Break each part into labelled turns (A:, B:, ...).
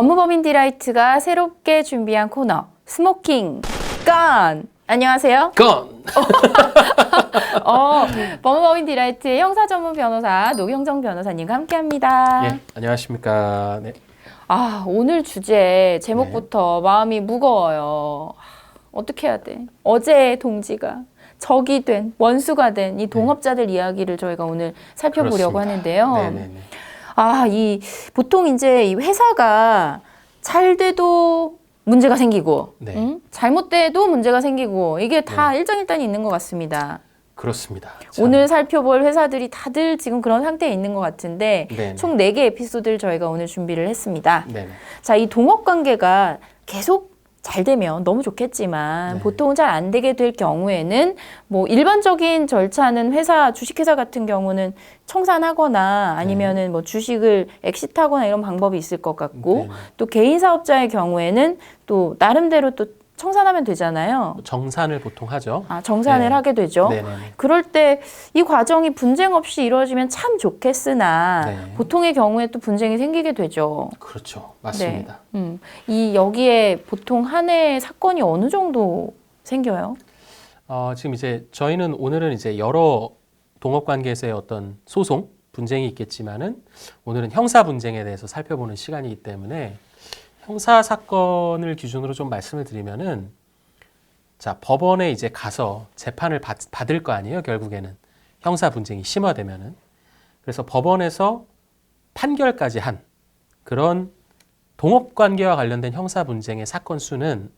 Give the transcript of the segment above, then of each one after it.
A: 법무법인 디라이트가 새롭게 준비한 코너 스모킹 건 안녕하세요.
B: 건!
A: 어, 법무법인 디라이트의 형사 전문 변호사 노경정 변호사님과 함께합니다.
B: 예, 안녕하십니까. 네.
A: 아 오늘 주제 제목부터 마음이 무거워요. 아, 어떻게 해야 돼? 어제 동지가 적이 된 원수가 된 이 동업자들 이야기를 저희가 오늘 살펴보려고
B: 그렇습니다.
A: 하는데요.
B: 네네네.
A: 아, 이 보통 이제 이 회사가 잘 돼도 문제가 생기고,
B: 네.
A: 응? 잘못돼도 문제가 생기고 이게 다
B: 네.
A: 일장일단이 있는 것 같습니다.
B: 그렇습니다. 참.
A: 오늘 살펴볼 회사들이 다들 지금 그런 상태에 있는 것 같은데
B: 네네.
A: 총네개 에피소드를 저희가 오늘 준비를 했습니다.
B: 네네.
A: 자, 이 동업 관계가 계속 잘 되면 너무 좋겠지만
B: 네.
A: 보통 잘안 되게 될 경우에는 뭐 일반적인 절차는 회사 주식회사 같은 경우는 청산하거나 아니면은 뭐 주식을 엑시트하거나 이런 방법이 있을 것 같고
B: 네네.
A: 또 개인 사업자의 경우에는 또 나름대로 또 청산하면 되잖아요.
B: 정산을 보통 하죠.
A: 아, 정산을
B: 네.
A: 하게 되죠.
B: 네네네.
A: 그럴 때 이 과정이 분쟁 없이 이루어지면 참 좋겠으나
B: 네.
A: 보통의 경우에 또 분쟁이 생기게 되죠.
B: 그렇죠. 맞습니다.
A: 음, 이 여기에 보통 한 해 사건이 어느 정도 생겨요?
B: 어, 지금 이제 저희는 오늘은 이제 여러 동업 관계에서의 어떤 소송, 분쟁이 있겠지만은 오늘은 형사 분쟁에 대해서 살펴보는 시간이기 때문에 형사 사건을 기준으로 좀 말씀을 드리면은 자, 법원에 이제 가서 재판을 받, 받을 거 아니에요, 결국에는. 형사 분쟁이 심화되면은. 그래서 법원에서 판결까지 한 그런 동업 관계와 관련된 형사 분쟁의 사건 수는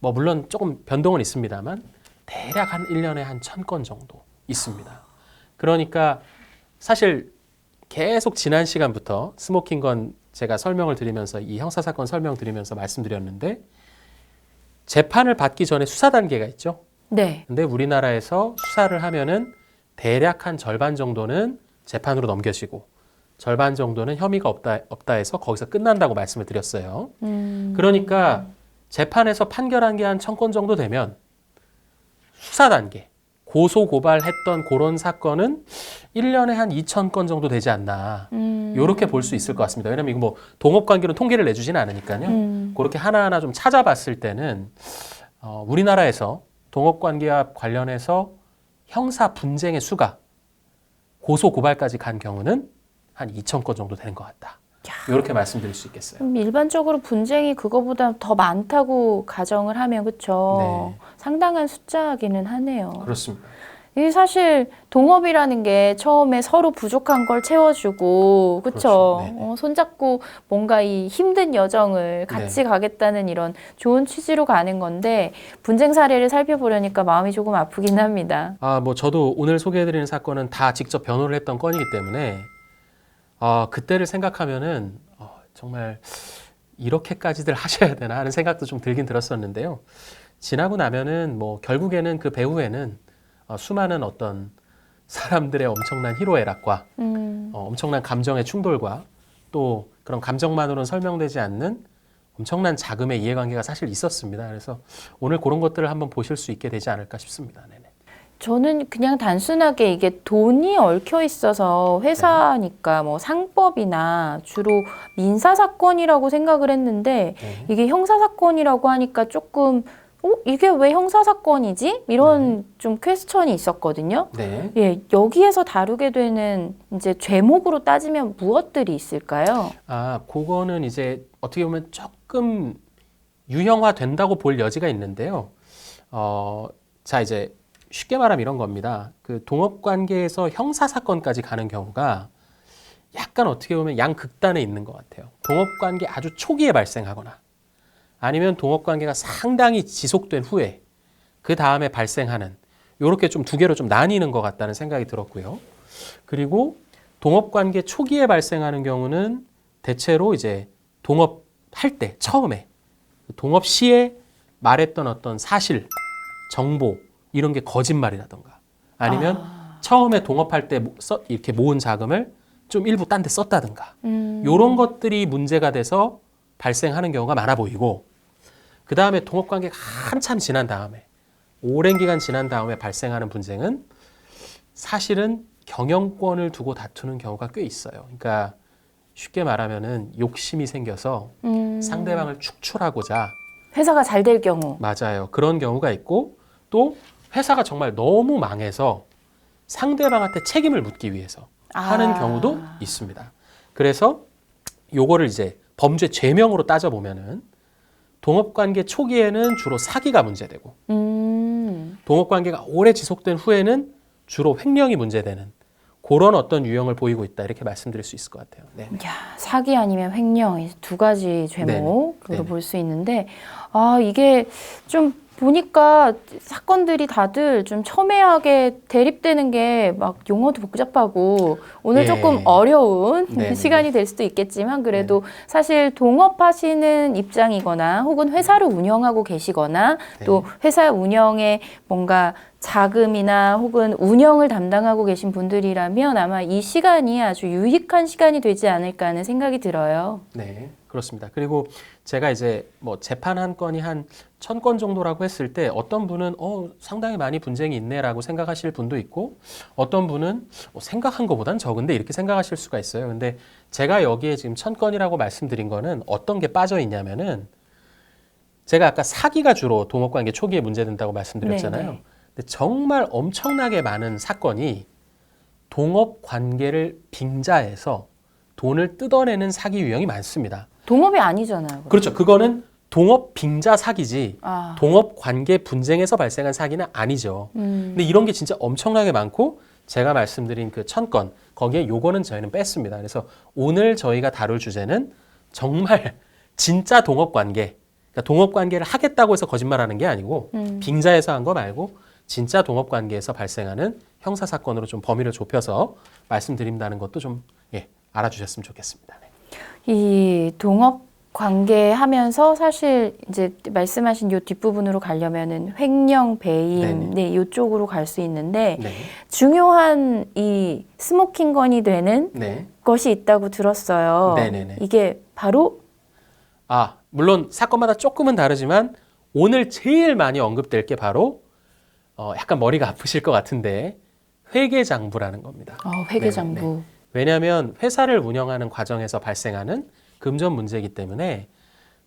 B: 뭐 물론 조금 변동은 있습니다만 대략 한 1년에 한 천 건 정도 있습니다. 그러니까 사실 계속 지난 시간부터 스모킹 건 제가 설명을 드리면서 이 형사 사건 설명 드리면서 말씀드렸는데 재판을 받기 전에 수사 단계가 있죠.
A: 네.
B: 근데 우리나라에서 수사를 하면은 대략 한 절반 정도는 재판으로 넘겨지고 절반 정도는 혐의가 없다 없다 해서 거기서 끝난다고 말씀을 드렸어요.
A: 음,
B: 그러니까 재판에서 판결한 게 한 천 건 정도 되면 수사 단계 고소 고발했던 그런 사건은 1년에 한 2천 건 정도 되지 않나.
A: 음,
B: 요렇게 볼수 있을 것 같습니다. 왜냐면 이거 뭐 동업 관계로 통계를 내주지는 않으니까요.
A: 음,
B: 그렇게 하나하나 좀 찾아봤을 때는 어, 우리나라에서 동업 관계와 관련해서 형사 분쟁의 수가 고소 고발까지 간 경우는 한 2천 건 정도 되는 것 같다. 이렇게 말씀드릴 수 있겠어요.
A: 음, 일반적으로 분쟁이 그거보다 더 많다고 가정을 하면 그쵸?
B: 네.
A: 상당한 숫자기는 하네요.
B: 그렇습니다.
A: 이게 사실 동업이라는 게 처음에 서로 부족한 걸 채워주고?
B: 그렇죠. 네네.
A: 어, 손잡고 뭔가 이 힘든 여정을 같이
B: 네.
A: 가겠다는 이런 좋은 취지로 가는 건데 분쟁 사례를 살펴보려니까 마음이 조금 아프긴 합니다.
B: 아, 뭐 저도 오늘 소개해드리는 사건은 다 직접 변호를 했던 건이기 때문에 아, 그때를 생각하면은 어, 정말 이렇게까지들 하셔야 되나 하는 생각도 좀 들긴 들었었는데요. 지나고 나면은 뭐 결국에는 그 배후에는 어, 수많은 어떤 사람들의 엄청난 희로애락과
A: 음,
B: 어, 엄청난 감정의 충돌과 또 그런 감정만으로는 설명되지 않는 엄청난 자금의 이해관계가 사실 있었습니다. 그래서 오늘 그런 것들을 한번 보실 수 있게 되지 않을까 싶습니다. 네네.
A: 저는 그냥 단순하게 이게 돈이 얽혀 있어서 회사니까 뭐 상법이나 주로 민사 사건이라고 생각을 했는데
B: 네.
A: 이게 형사 사건이라고 하니까 조금 어 이게 왜 형사 사건이지 이런 좀 퀘스천이 있었거든요.
B: 네.
A: 예 여기에서 다루게 되는 이제 죄목으로 따지면 무엇들이 있을까요?
B: 아, 그거는 이제 어떻게 보면 조금 유형화 된다고 볼 여지가 있는데요. 어, 자, 이제 쉽게 말하면 이런 겁니다. 그 동업 관계에서 형사 사건까지 가는 경우가 약간 어떻게 보면 양 극단에 있는 것 같아요. 동업 관계 아주 초기에 발생하거나 아니면 동업 관계가 상당히 지속된 후에 그 다음에 발생하는 요렇게 좀 두 개로 좀 나뉘는 것 같다는 생각이 들었고요. 그리고 동업 관계 초기에 발생하는 경우는 대체로 이제 동업할 때 처음에 동업 시에 말했던 어떤 사실, 정보 이런 게 거짓말이라던가 아니면 처음에 동업할 때 모- 써- 이렇게 모은 자금을 좀 일부 딴 데 썼다든가
A: 음,
B: 요런 것들이 문제가 돼서 발생하는 경우가 많아 보이고 그 다음에 동업 관계가 한참 지난 다음에 오랜 기간 지난 다음에 발생하는 분쟁은 사실은 경영권을 두고 다투는 경우가 꽤 있어요. 그러니까 쉽게 말하면은 욕심이 생겨서
A: 음.
B: 상대방을 축출하고자
A: 회사가 잘 될 경우.
B: 맞아요. 그런 경우가 있고 또 회사가 정말 너무 망해서 상대방한테 책임을 묻기 위해서 하는
A: 아.
B: 경우도 있습니다. 그래서 요거를 이제 범죄 죄명으로 따져 보면은 동업 관계 초기에는 주로 사기가 문제되고
A: 음.
B: 동업 관계가 오래 지속된 후에는 주로 횡령이 문제되는 그런 어떤 유형을 보이고 있다 이렇게 말씀드릴 수 있을 것 같아요. 네.
A: 야, 사기 아니면 횡령 이두 가지 제목으로
B: 네네.
A: 볼수 있는데 아 이게 좀 보니까 사건들이 다들 좀 첨예하게 대립되는 게 막 용어도 복잡하고 오늘
B: 예.
A: 조금 어려운
B: 네네네.
A: 시간이 될 수도 있겠지만 그래도 사실 동업하시는 입장이거나 혹은 회사를 운영하고 계시거나
B: 네.
A: 또 회사 운영에 뭔가 자금이나 혹은 운영을 담당하고 계신 분들이라면 아마 이 시간이 아주 유익한 시간이 되지 않을까 하는 생각이 들어요.
B: 네, 그렇습니다. 그리고 제가 이제 뭐 재판 한 건이 한 천 건 정도라고 했을 때 어떤 분은 어 상당히 많이 분쟁이 있네라고 생각하실 분도 있고 어떤 분은 뭐 생각한 것보단 적은데 이렇게 생각하실 수가 있어요. 근데 제가 여기에 지금 천 건이라고 말씀드린 거는 어떤 게 빠져 있냐면은 제가 아까 사기가 주로 동업관계 초기에 문제된다고 말씀드렸잖아요.
A: 네네.
B: 정말 엄청나게 많은 사건이 동업 관계를 빙자해서 돈을 뜯어내는 사기 유형이 많습니다.
A: 동업이 아니잖아요. 그럼.
B: 그렇죠. 그거는 동업 빙자 사기지
A: 아,
B: 동업 관계 분쟁에서 발생한 사기는 아니죠.
A: 음,
B: 근데 이런 게 진짜 엄청나게 많고 제가 말씀드린 그 천 건 거기에 요거는 저희는 뺐습니다. 그래서 오늘 저희가 다룰 주제는 정말 진짜 동업 관계, 그러니까 동업 관계를 하겠다고 해서 거짓말하는 게 아니고
A: 음.
B: 빙자해서 한 거 말고 진짜 동업 관계에서 발생하는 형사 사건으로 좀 범위를 좁혀서 말씀드린다는 것도 좀 예, 알아주셨으면 좋겠습니다. 네.
A: 이 동업 관계 하면서 사실 이제 말씀하신 요 뒷부분으로 가려면은 횡령, 배임,
B: 네네.
A: 네, 요쪽으로 갈 수 있는데
B: 네.
A: 중요한 이 스모킹 건이 되는
B: 네.
A: 것이 있다고 들었어요.
B: 네네네.
A: 이게 바로
B: 아, 물론 사건마다 조금은 다르지만 오늘 제일 많이 언급될 게 바로 어, 약간 머리가 아프실 것 같은데 회계장부라는 겁니다.
A: 어, 회계장부.
B: 왜냐하면 회사를 운영하는 과정에서 발생하는 금전 문제이기 때문에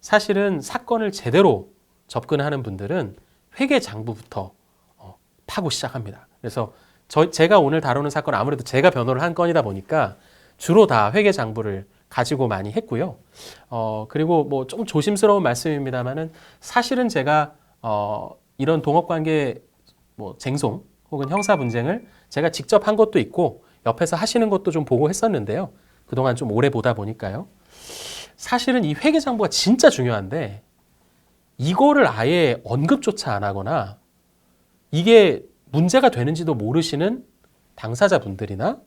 B: 사실은 사건을 제대로 접근하는 분들은 회계장부부터 어, 파고 시작합니다. 그래서 저, 제가 오늘 다루는 사건 아무래도 제가 변호를 한 건이다 보니까 주로 다 회계장부를 가지고 많이 했고요. 어, 그리고 뭐 좀 조심스러운 말씀입니다만은 사실은 제가 어, 이런 동업관계 뭐 쟁송 혹은 형사 분쟁을 제가 직접 한 것도 있고 옆에서 하시는 것도 좀 보고 했었는데요. 그동안 좀 오래 보다 보니까요. 사실은 이 회계 장부가 진짜 중요한데 이거를 아예 언급조차 안 하거나 이게 문제가 되는지도 모르시는 당사자분들이나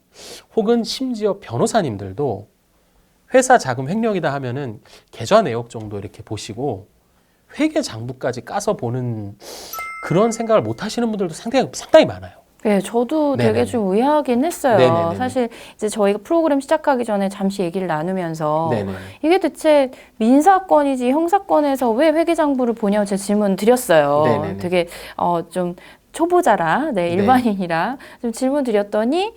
B: 혹은 심지어 변호사님들도 회사 자금 횡령이다 하면은 계좌 내역 정도 이렇게 보시고 회계 장부까지 까서 보는 그런 생각을 못 하시는 분들도 상당히 상당히 많아요.
A: 네, 저도
B: 네네네.
A: 되게 좀 의아하긴 했어요.
B: 네네네네.
A: 사실 이제 저희가 프로그램 시작하기 전에 잠시 얘기를 나누면서
B: 네네.
A: 이게 대체 민사건이지 형사건에서 왜 회계장부를 보냐고 제 질문 드렸어요.
B: 네네네.
A: 되게 어, 좀 초보자라, 네,
B: 네.
A: 일반인이라 좀 질문 드렸더니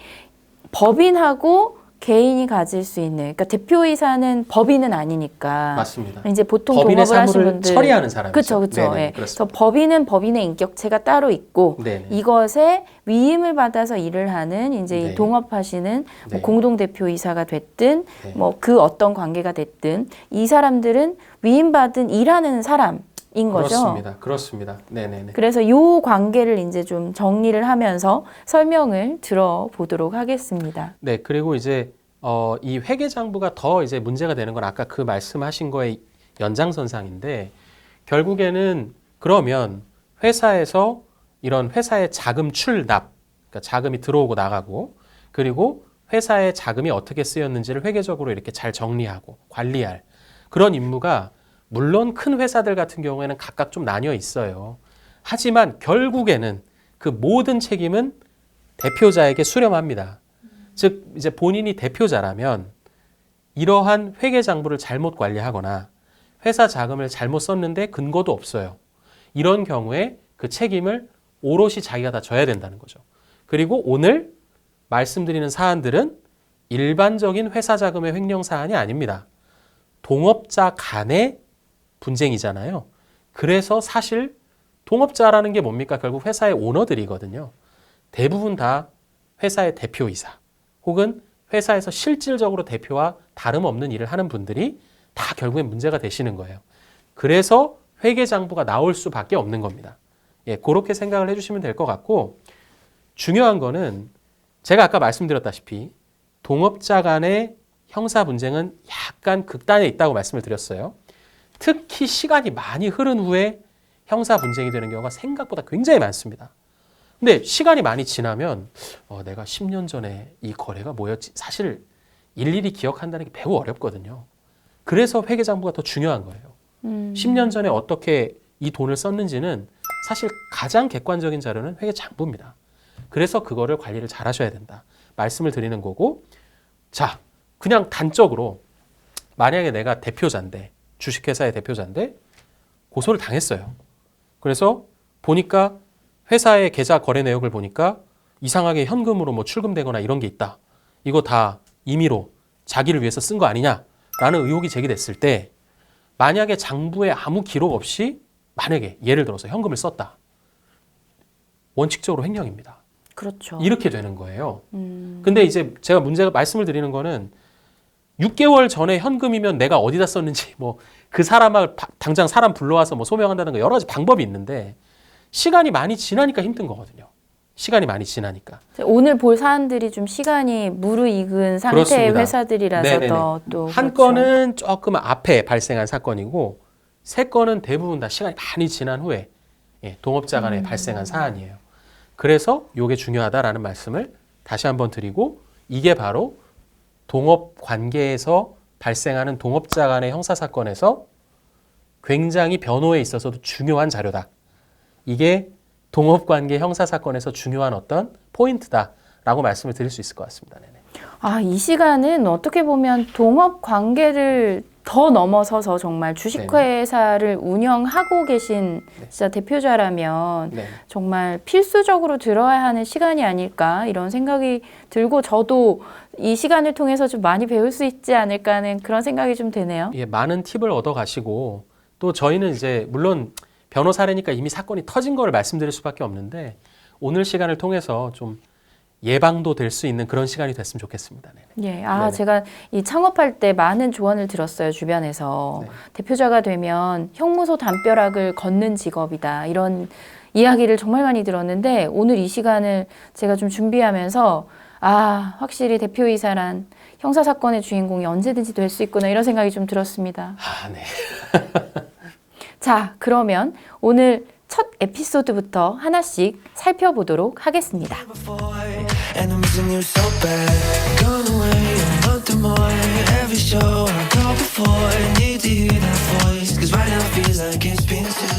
A: 법인하고 개인이 가질 수 있는, 그러니까 대표이사는 법인은 아니니까
B: 맞습니다.
A: 이제 보통
B: 법인의
A: 동업을 하신
B: 사무를
A: 분들
B: 처리하는 사람이죠.
A: 그렇죠, 그렇죠.
B: 네네,
A: 예. 그래서
B: 그렇습니다.
A: 법인은 법인의 인격체가 따로 있고
B: 네네.
A: 이것에 위임을 받아서 일을 하는 이제
B: 네.
A: 이 동업하시는 뭐
B: 네.
A: 공동 대표이사가 됐든
B: 네.
A: 뭐 그 어떤 관계가 됐든 이 사람들은 위임받은 일하는 사람 인 거죠.
B: 그렇습니다. 그렇습니다. 네네네.
A: 그래서 요 관계를 이제 좀 정리를 하면서 설명을 들어보도록 하겠습니다.
B: 네, 그리고 이제 어, 이 회계장부가 더 이제 문제가 되는 건 아까 그 말씀하신 거의 연장선상인데 결국에는 그러면 회사에서 이런 회사의 자금 출납, 그러니까 자금이 들어오고 나가고 그리고 회사의 자금이 어떻게 쓰였는지를 회계적으로 이렇게 잘 정리하고 관리할 그런 임무가 물론 큰 회사들 같은 경우에는 각각 좀 나뉘어 있어요. 하지만 결국에는 그 모든 책임은 대표자에게 수렴합니다. 즉 이제 본인이 대표자라면 이러한 회계 장부를 잘못 관리하거나 회사 자금을 잘못 썼는데 근거도 없어요. 이런 경우에 그 책임을 오롯이 자기가 다 져야 된다는 거죠. 그리고 오늘 말씀드리는 사안들은 일반적인 회사 자금의 횡령 사안이 아닙니다. 동업자 간의 분쟁이잖아요. 그래서 사실 동업자라는 게 뭡니까? 결국 회사의 오너들이거든요. 대부분 다 회사의 대표이사 혹은 회사에서 실질적으로 대표와 다름없는 일을 하는 분들이 다 결국엔 문제가 되시는 거예요. 그래서 회계장부가 나올 수밖에 없는 겁니다. 예, 그렇게 생각을 해주시면 될 것 같고 중요한 거는 제가 아까 말씀드렸다시피 동업자 간의 형사 분쟁은 약간 극단에 있다고 말씀을 드렸어요. 특히 시간이 많이 흐른 후에 형사 분쟁이 되는 경우가 생각보다 굉장히 많습니다. 근데 시간이 많이 지나면 어, 내가 10년 전에 이 거래가 뭐였지? 사실 일일이 기억한다는 게 매우 어렵거든요. 그래서 회계장부가 더 중요한 거예요.
A: 음.
B: 10년 전에 어떻게 이 돈을 썼는지는 사실 가장 객관적인 자료는 회계장부입니다. 그래서 그거를 관리를 잘 하셔야 된다. 말씀을 드리는 거고 자, 그냥 단적으로 만약에 내가 대표자인데 주식회사의 대표자인데 고소를 당했어요. 그래서 보니까 회사의 계좌 거래 내역을 보니까 이상하게 현금으로 뭐 출금되거나 이런 게 있다. 이거 다 임의로 자기를 위해서 쓴 거 아니냐라는 의혹이 제기됐을 때 만약에 장부에 아무 기록 없이 만약에 예를 들어서 현금을 썼다. 원칙적으로 횡령입니다.
A: 그렇죠.
B: 이렇게 되는 거예요.
A: 음.
B: 근데 이제 제가 문제가 말씀을 드리는 거는 6개월 전에 현금이면 내가 어디다 썼는지 뭐 그 사람을 바- 당장 사람 불러와서 뭐 소명한다는 거 여러 가지 방법이 있는데 시간이 많이 지나니까 힘든 거거든요. 시간이 많이 지나니까.
A: 오늘 볼 사안들이 좀 시간이 무르익은 상태의
B: 그렇습니다.
A: 회사들이라서
B: 네네네.
A: 더또
B: 한 건은 조금 앞에 발생한 사건이고 세 건은 대부분 다 시간이 많이 지난 후에 예, 동업자 간에 발생한 사안이에요. 그래서 이게 중요하다라는 말씀을 다시 한번 드리고 이게 바로 동업 관계에서 발생하는 동업자 간의 형사 사건에서 굉장히 변호에 있어서도 중요한 자료다. 이게 동업 관계 형사 사건에서 중요한 어떤 포인트다라고 말씀을 드릴 수 있을 것 같습니다. 네네.
A: 아, 이 시간은 어떻게 보면 동업 관계를 더 넘어서서 정말 주식회사를 운영하고 계신
B: 네.
A: 진짜 대표자라면
B: 네.
A: 정말 필수적으로 들어야 하는 시간이 아닐까 이런 생각이 들고 저도 이 시간을 통해서 좀 많이 배울 수 있지 않을까 하는 그런 생각이 좀 되네요.
B: 예, 많은 팁을 얻어 가시고 또 저희는 이제 물론 변호사라니까 이미 사건이 터진 거를 말씀드릴 수밖에 없는데 오늘 시간을 통해서 좀 예방도 될 수 있는 그런 시간이 됐으면 좋겠습니다. 네.
A: 예, 아,
B: 네네.
A: 제가 이 창업할 때 많은 조언을 들었어요, 주변에서.
B: 네.
A: 대표자가 되면 형무소 담벼락을 걷는 직업이다. 이런 이야기를 정말 많이 들었는데, 오늘 이 시간을 제가 좀 준비하면서, 아, 확실히 대표이사란 형사 사건의 주인공이 언제든지 될 수 있구나, 이런 생각이 좀 들었습니다.
B: 아, 네.
A: 자, 그러면 오늘 첫 에피소드부터 하나씩 살펴보도록 하겠습니다.
C: Before, and you so bad. Gone away, a month or more. Every show I go before, I need to hear that voice. Cause right now feels like it's been so